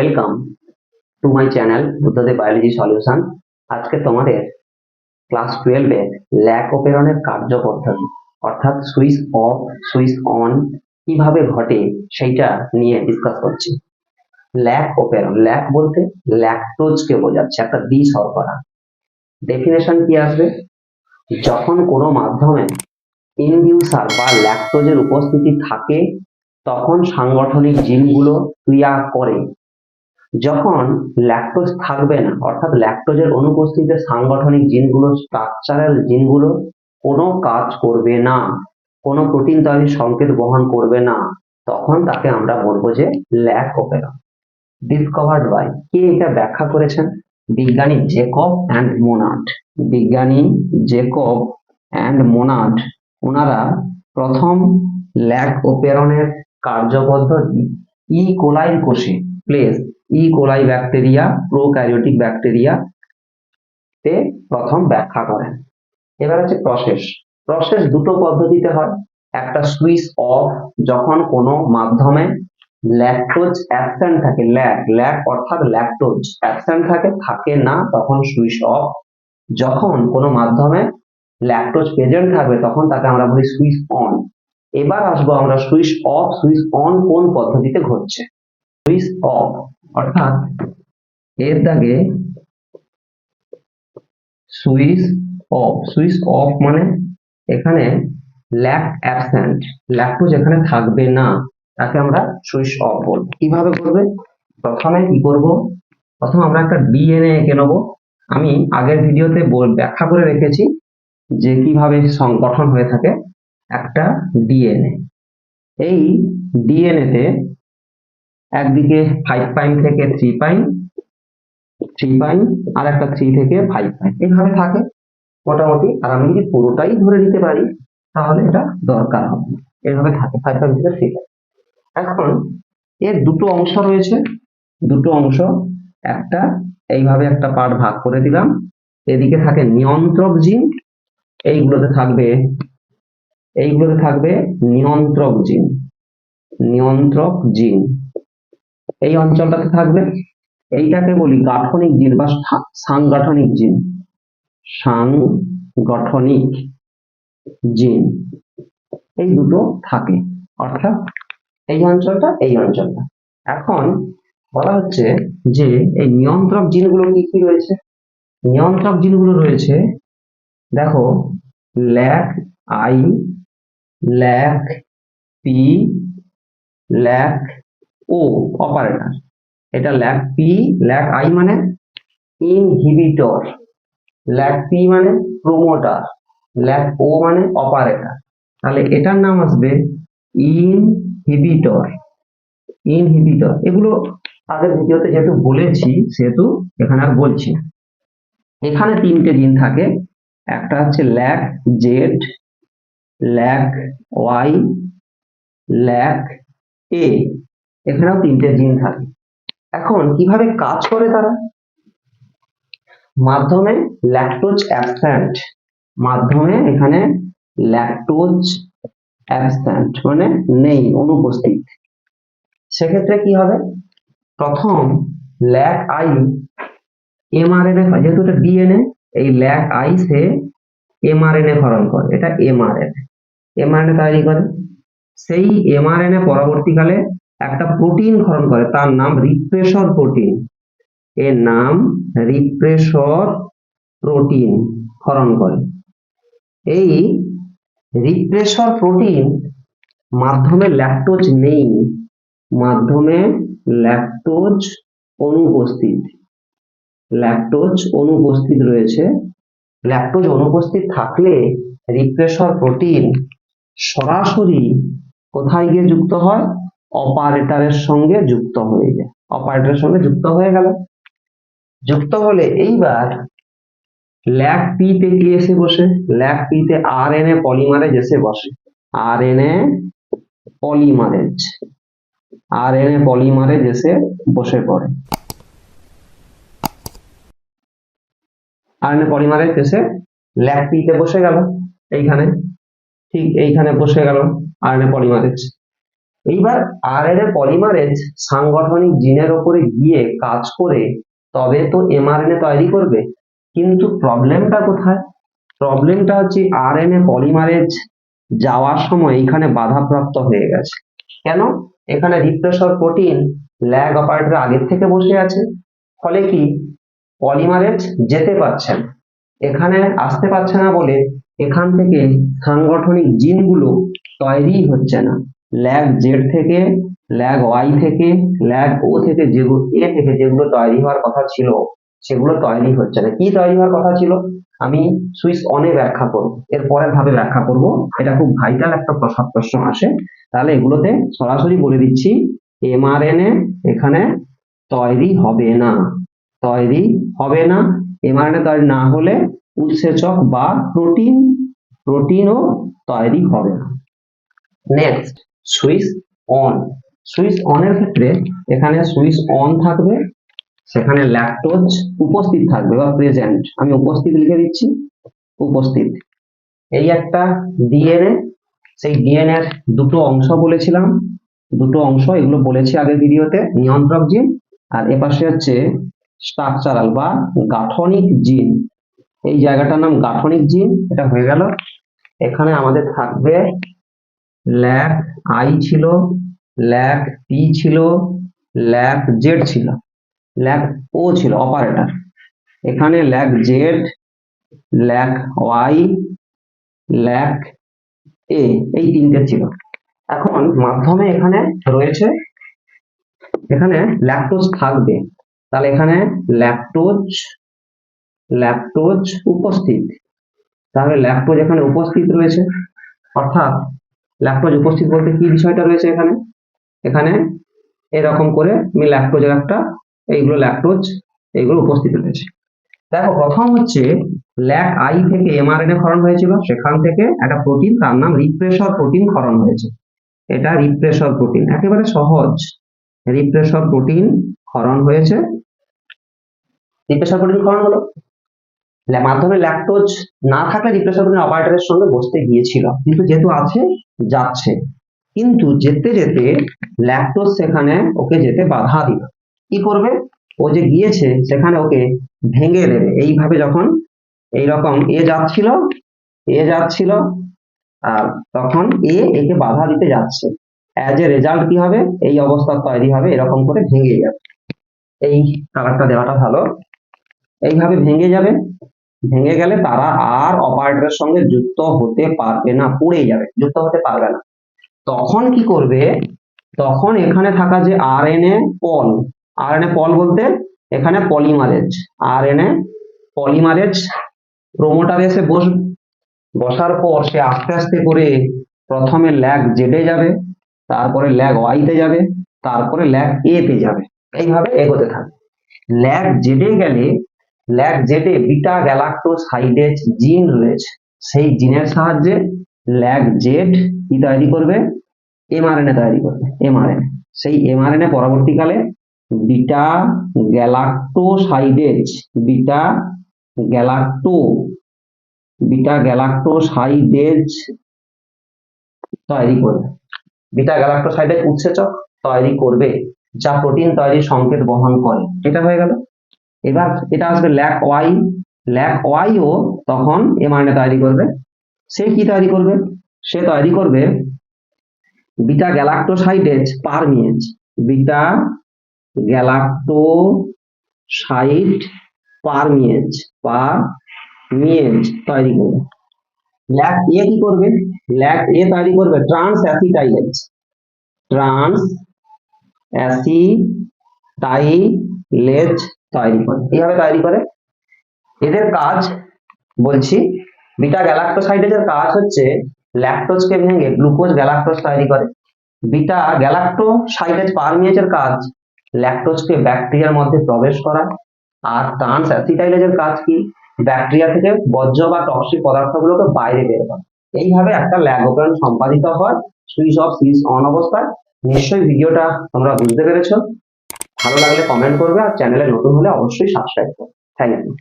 Welcome to my channel Buddhadev biology solution আজকে তোমাদের class টুয়েলভে ল্যাক অপেরনের কার্যপদ্ধতি, অর্থাৎ সুইচ অফ সুইচ অন কীভাবে ঘটে সেইটা নিয়ে ডিসকাস করছি। ল্যাক অপেরন ল্যাক বলতে ল্যাকটোজকে বোঝাচ্ছে, একটা দ্বি শর্করা। ডেফিনেশন কি আসবে? যখন কোনো মাধ্যমে ইনডিউসার বা ল্যাকটোজের উপস্থিতি থাকে, তখন সাংগঠনিক জিনগুলো ক্রিয়া করে। যখন ল্যাকটোজ থাকবে না, অর্থাৎ ল্যাকটোজের অনুপস্থিতিতে সাংগঠনিক জিনগুলো স্ট্রাকচারাল জিনগুলো কোনো কাজ করবে না, কোনো প্রোটিন তৈরির সংকেত বহন করবে না, তখন তাকে আমরা বলব যে ল্যাক অপেরা ডিসকভার্ড বাই কে এটা ব্যাখ্যা করেছেন? বিজ্ঞানী জেকব অ্যান্ড মোনাট বিজ্ঞানী জেকব অ্যান্ড মোনাট ওনারা প্রথম ল্যাক ওপেরনের কার্যপদ্ধতি ই কোলাই কোষে place E coli bacteria prokaryotic bacteria তে প্রথম ব্যাখ্যা করেন। এবার হচ্ছে প্রসেস প্রসেস দুটো পদ্ধতিতে হয়। একটা সুইচ অফ যখন কোনো মাধ্যমে ল্যাকটোজ অ্যাবসেন্ট থাকে ল্যাক ল্যাক অর্থাৎ ল্যাকটোজ অ্যাবসেন্ট থাকে থাকে না, তখন সুইচ অফ যখন কোনো মাধ্যমে ল্যাকটোজ প্রেজেন্ট থাকবে, তখন তাকে আমরা বলি সুইচ অন এবার আসব আমরা সুইচ অফ সুইচ অন কোন পদ্ধতিতে ঘটছে? Switch off. অর্থাৎ এর দাগে সুইচ অফ। সুইচ অফ মানে এখানে ল্যাক অ্যাবসেন্ট। ল্যাকটোজ এখানে থাকবে না, তাকে আমরা সুইচ অফ বলব কীভাবে করবে? প্রথমে কি করব? প্রথমে আমরা একটা ডিএনএ এঁকে নেব। আমি আগের ভিডিওতে ব্যাখ্যা করে রেখেছি যে কীভাবে সংগঠন হয়ে থাকে একটা ডিএনএ। এই ডিএনএ তে একদিকে ফাইভ প্রাইম থেকে থ্রি প্রাইম থ্রি প্রাইম আর একটা থ্রি থেকে ফাইভ প্রাইম এইভাবে থাকে মোটামুটি, আর আমি যদি পুরোটাই ধরে নিতে পারি, তাহলে এটা দরকার হবে। এইভাবে থাকে ফাইভ প্রাইম থেকে থ্রি প্রাইম এখন এর দুটো অংশ রয়েছে, দুটো অংশ, একটা, এইভাবে একটা পার্ট ভাগ করে দিলাম। এদিকে থাকে নিয়ন্ত্রক জিন, এইগুলোতে থাকবে এইগুলোতে থাকবে নিয়ন্ত্রক জিন নিয়ন্ত্রক জিন। এই অঞ্চলটাতে থাকবে এইটাকে বলি গাঠনিক জিন বা সাংগঠনিক জিন। সাংগঠনিক জিন। এই দুটো থাকে। অর্থাৎ এই অঞ্চলটা এই অঞ্চলটা। এখন বলা হচ্ছে যে এই নিয়ন্ত্রক জিনগুলো কি কি রয়েছে? নিয়ন্ত্রক জিনগুলো রয়েছে, দেখো lac I lac P lac O operator এটা ল্যাক পি ল্যাক আই মানে ইনহিবিটর ল্যাক পি মানে প্রোমোটার ল্যাক ও মানে অপারেটর তাহলে এটার নাম আসবে ইনহিবিটর ইনহিবিটর এগুলো আগের ভিডিওতে যেহেতু বলেছি, সেহেতু এখানে আর বলছি এখানে তিনটে জিন থাকে। একটা হচ্ছে lac Z lac Y lac A এখানেও তিনটে জিন থাকে। এখন কীভাবে কাজ করে তারা? মাধ্যমে ল্যাকটোজ অ্যাবসেন্ট মাধ্যমে এখানে ল্যাকটোজ অ্যাবসেন্ট মানে নেই, অনুপস্থিত। সেক্ষেত্রে কি হবে? প্রথম ল্যাক আই এমআরএনএ, যেহেতু এটা ডিএনএ, এই ল্যাক আই সে এমআরএনএ ক্ষরণ করে। এটা এমআরএনএ। এমআরএনএ তৈরি করে? সেই এমআরএনএ পরবর্তীকালে একটা প্রোটিন ক্ষরণ করে, তার নাম রিপ্রেসর প্রোটিন এর নাম রিপ্রেসর প্রোটিন ক্ষরণ করে। এই রিপ্রেসর প্রোটিন মাধ্যমে ল্যাকটোজ নেই, মাধ্যমে ল্যাকটোজ অনুপস্থিত। ল্যাকটোজ অনুপস্থিত রয়েছে। ল্যাকটোজ অনুপস্থিত থাকলে রিপ্রেসর প্রোটিন সরাসরি কোথায় গিয়ে যুক্ত হয়? অপারেটরের সঙ্গে যুক্ত হয়ে যায় অপারেটরের সঙ্গে যুক্ত হয়ে গেল। যুক্ত হলে এইবার ল্যাক পি তে কি এসে বসে? ল্যাক পি তে আর এন এ পলিমারেজ এসে বসে। R N A polymerase. R N A polymerase এসে বসে পড়ে। আর এন এ পলিমারেজ এসে ল্যাক পি তে বসে গেল। এইখানে। ঠিক এইখানে বসে গেল। R N A polymerase. এইবার আরএনএ পলিমারেজ সাংগঠনিক জিনের ওপরে গিয়ে কাজ করে, তবে তো এমআরএনএ তৈরি করবে। কিন্তু প্রবলেমটা কোথায়? প্রবলেমটা হচ্ছে আর আরএনএ পলিমারেজ যাওয়ার সময় এখানে বাধাপ্রাপ্ত হয়ে গেছে। কেন? এখানে রিপ্রেসর প্রোটিন ল্যাগ অপারেটর আগের থেকে বসে আছে। ফলে কি? পলিমারেজ যেতে পারছে না। এখানে আসতে পারছে না বলে এখান থেকে সাংগঠনিক জিনগুলো তৈরি হচ্ছে না। ল্যাগ জেড থেকে ল্যাগ ওয়াই থেকে ল্যাগ ও থেকে যেগুলো এ থেকে যেগুলো তৈরি হওয়ার কথা ছিল, সেগুলো তৈরি হচ্ছে না। কি তৈরি হওয়ার কথা ছিল? আমি সুইচ অনে ব্যাখ্যা করব। এর পরের ভাবে ব্যাখ্যা করব। এটা খুব ভাইটাল একটা প্রশ্ন প্রশ্ন আসে। তাহলে এগুলোতে সরাসরি বলে দিচ্ছি এমআরএনএ এখানে তৈরি হবে না। তৈরি হবে না। এমআরএনএ তৈরি না হলে উৎসেচক বা প্রোটিন প্রোটিনও তৈরি হবে না। Next switch on. সুইচ অনের ক্ষেত্রে এখানে সুইচ অন থাকবে, সেখানে ল্যাকটোজ উপস্থিত থাকবে বা প্রেজেন্ট আমি উপস্থিত লিখে দিচ্ছি, উপস্থিত। এই একটা ডিএনএ সেই ডিএনএ এর দুটো অংশ বলেছিলাম। দুটো অংশ, এগুলো বলেছি আগের ভিডিওতে, নিয়ন্ত্রক জিন, আর এপাশে হচ্ছে স্ট্রাকচারাল বা গাঠনিক জিন। এই জায়গাটার নাম গাঠনিক জিন, এটা হয়ে গেল। এখানে আমাদের থাকবে ল্যাক আই ছিল ল্যাক পি ছিল ল্যাক জেড ছিল ল্যাক ও ছিল, অপারেটর। এখানে lac Z lac Y lac A, এই তিনটে ছিল। এখন মাধ্যমে এখানে রয়েছে, এখানে ল্যাকটোজ থাকবে। তাহলে এখানে ল্যাকটোজ ল্যাকটোজ উপস্থিত। তাহলে ল্যাকটোজ এখানে উপস্থিত রয়েছে। অর্থাৎ ল্যাকটোজ উপস্থিত বলতে কি বিষয়টা রয়েছে এখানে? এখানে এরকম করে ল্যাকটোজের একটা, এইগুলো ল্যাকটোজ এইগুলো উপস্থিত রয়েছে। দেখো, প্রথম হচ্ছে ল্যাক আই থেকে এমআরএনএ ক্ষরণ হয়েছিল, সেখান থেকে একটা প্রোটিন তার নাম রিপ্রেসর প্রোটিন ক্ষরণ হয়েছে। এটা রিপ্রেসর প্রোটিন একেবারে সহজ। রিপ্রেসর প্রোটিন ক্ষরণ হয়েছে। রিপ্রেসর প্রোটিন ক্ষরণ হলো? মাধ্যমে ল্যাকটোজ না থাকলে রিপ্রেসর প্রোটিন অপারেটরের সঙ্গে বসতে গিয়েছিল। কিন্তু যেহেতু আছে যাচ্ছে। কিন্তু যেতে যেতে ল্যাকটোজ সেখানে ওকে যেতে বাধা দিল। কি করবে? ও যে গিয়েছে, সেখানে ওকে ভেঙে দেবে। এইভাবে যখন এইরকম এ যাচ্ছিল এ যাচ্ছিল, আর তখন এ একে বাধা দিতে যাচ্ছে। অ্যাজ এ রেজাল্ট কি হবে? এই অবস্থা তৈরি হবে, এরকম করে ভেঙে যাবে। এই কালারটা দেওয়াটা ভালো। এইভাবে ভেঙে যাবে। ভেঙে গেলে তারা আর অপারেটরের সঙ্গে যুক্ত হতে পারবে না পুড়ে যাবে, যুক্ত হতে পারবে না। তখন কি করবে? তখন এখানে থাকা যে আর এন এ পল আর এন এ পল বলতে এখানে polymerase R N A polymerase প্রোমোটারে এসে বস, বসার পর সে আস্তে আস্তে করে প্রথমে ল্যাগ জেডে যাবে, তারপরে ল্যাগ ওয়াইতে যাবে, তারপরে ল্যাগ এ তে যাবে। এইভাবে এগোতে থাকবে। ল্যাগ জেডে গেলে ল্যাগ জেটে বিটা গ্যালাক্টোসাইডেজ জিন রয়েছে, সেই জিনের সাহায্যে ল্যাগ জেট কি তৈরি করবে? এমআরএনএ তৈরি করবে এমআরএনএ সেই এমআরএনএ পরবর্তীকালে beta galactosidase beta galacto beta galactosidase তৈরি করবে। বিটা গ্যালাক্টোসাইডেজ উৎসেচক তৈরি করবে, যা প্রোটিন তৈরির সংকেত বহন করে। এটা হয়ে গেল। এবার এটা আসবে ল্যাক ওয়াই ল্যাক ওয়াইও তখন এমআরএনএ তৈরি করবে। সে কি তৈরি করবে? সে তৈরি করবে beta galactosidase permease beta galactoside permease permease তৈরি করবে। ল্যাক এ কি করবে? ল্যাক এ তৈরি করবে ট্রান্স অ্যাসিটাইলেজ ট্রান্স অ্যাসিটাইলেজ তৈরি করে। এইভাবে তৈরি করে? এদের কাজ বলছি, বিটা গ্যালাক্টোসাইডেজের কাজ হচ্ছে ল্যাকটোজকে ভেঙে গ্লুকোজ গ্যালাক্টোজ তৈরি করে। বিটা গ্যালাক্টোসাইডেজ পারমিয়েজের কাজ ল্যাকটোজকে ব্যাকটেরিয়ার মধ্যে প্রবেশ করা আর ট্রান্স অ্যাসিটাইলেজের কাজ কি? ব্যাকটেরিয়া থেকে বর্জ্য বা টক্সিক পদার্থগুলোকে বাইরে বের করা। এইভাবে একটা ল্যাগোগ্রাম সম্পাদিত হয়। সুইচ অফ, সুইচ অন অবস্থায়। নিশ্চয়ই ভিডিওটা তোমরা বুঝতে পেরেছ। ভালো লাগলে কমেন্ট করবে আর চ্যানেলে নতুন হলে অবশ্যই সাবস্ক্রাইব করবে। Thank you